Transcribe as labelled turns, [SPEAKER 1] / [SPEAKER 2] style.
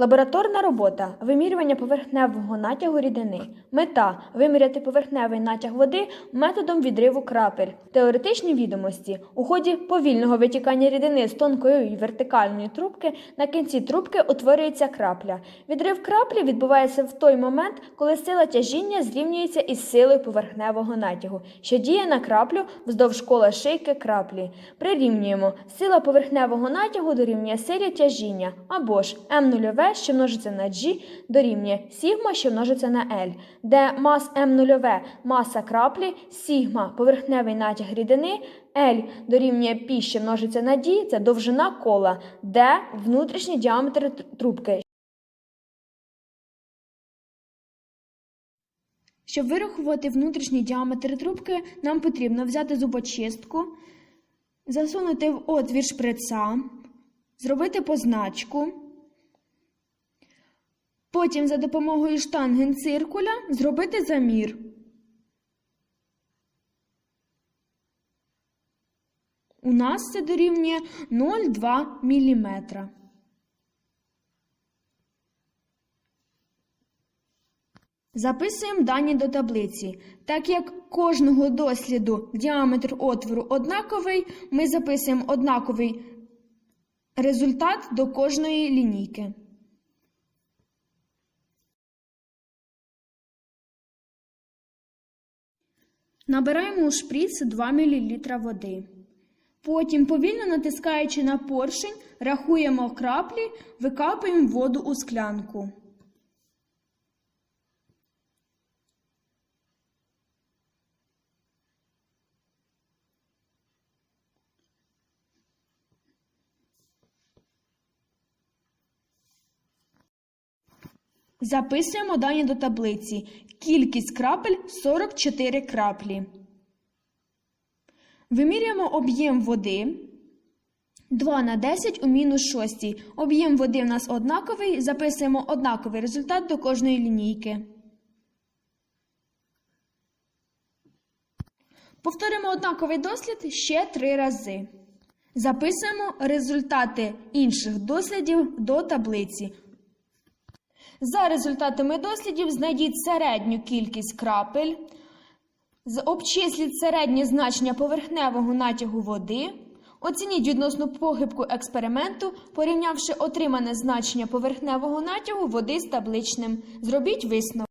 [SPEAKER 1] Лабораторна робота вимірювання поверхневого натягу рідини. Мета виміряти поверхневий натяг води методом відриву крапель. Теоретичні відомості у ході повільного витікання рідини з тонкої вертикальної трубки на кінці трубки утворюється крапля. Відрив краплі відбувається в той момент, коли сила тяжіння зрівнюється із силою поверхневого натягу, що діє на краплю вздовж кола шийки краплі. Прирівнюємо сила поверхневого натягу дорівнює силі тяжіння або ж М0, що множиться на G, дорівнює сігма, що множиться на L, де мас М0 маса краплі, сігма поверхневий натяг рідини, L дорівнює π, що множиться на D, це довжина кола, D внутрішній діаметр трубки. Щоб вирахувати внутрішній діаметр трубки, нам потрібно взяти зубочистку, засунути в отвір шприца, зробити позначку. Потім за допомогою штангенциркуля зробити замір. У нас це дорівнює 0,2 мм. Записуємо дані до таблиці. Так як кожного досліду діаметр отвору однаковий, ми записуємо однаковий результат до кожної лінійки. Набираємо у шприц 2 мл води. Потім, повільно натискаючи на поршень, рахуємо краплі, викапуємо воду у склянку. Записуємо дані до таблиці. Кількість крапель 44 краплі. Вимірюємо об'єм води. 2 на 10 у мінус 6. Об'єм води в нас однаковий. Записуємо однаковий результат до кожної лінійки. Повторимо однаковий дослід ще три рази. Записуємо результати інших дослідів до таблиці. За результатами дослідів знайдіть середню кількість крапель, обчисліть середнє значення поверхневого натягу води, оцініть відносну погибку експерименту, порівнявши отримане значення поверхневого натягу води з табличним. Зробіть висновок.